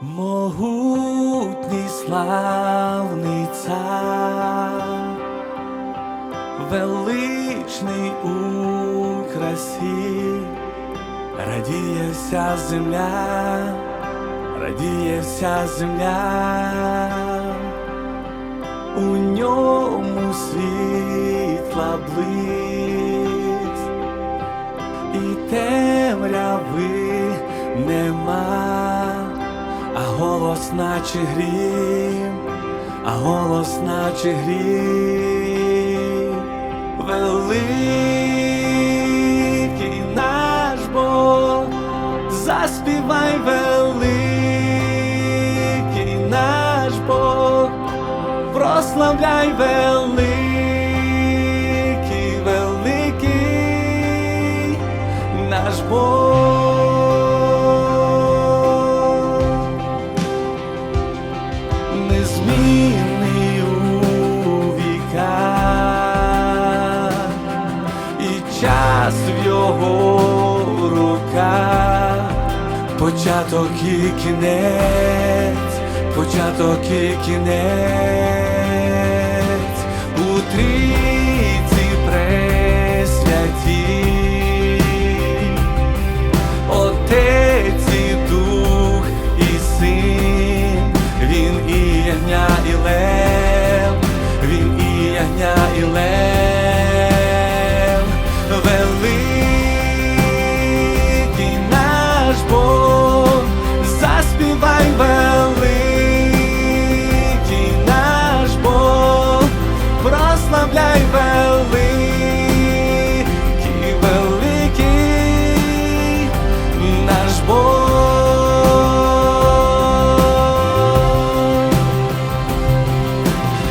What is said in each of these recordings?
Могутній славний цар, величний у красі, радіє вся земля, радіє вся земля, у ньому світла блиск, і темряви нема, а голос наче грім, а голос наче грім, великий наш Бог, заспівай великий наш Бог, прославляй великий, великий наш Бог. Час в його руках, початок і кінець, початок і кінець, у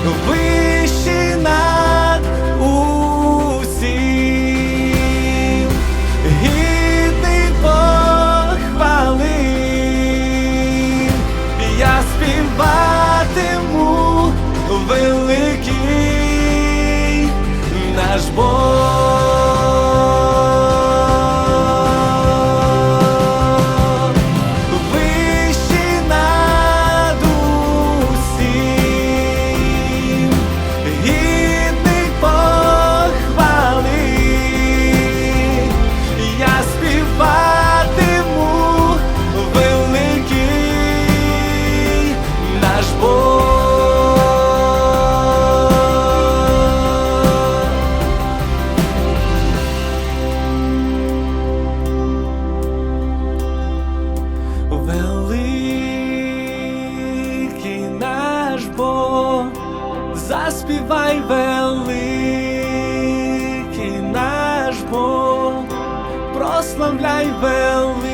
Вищий над усім, гідний похвали, я співатиму великий наш Бог. Заспівай великий наш Бог, прославляй великий,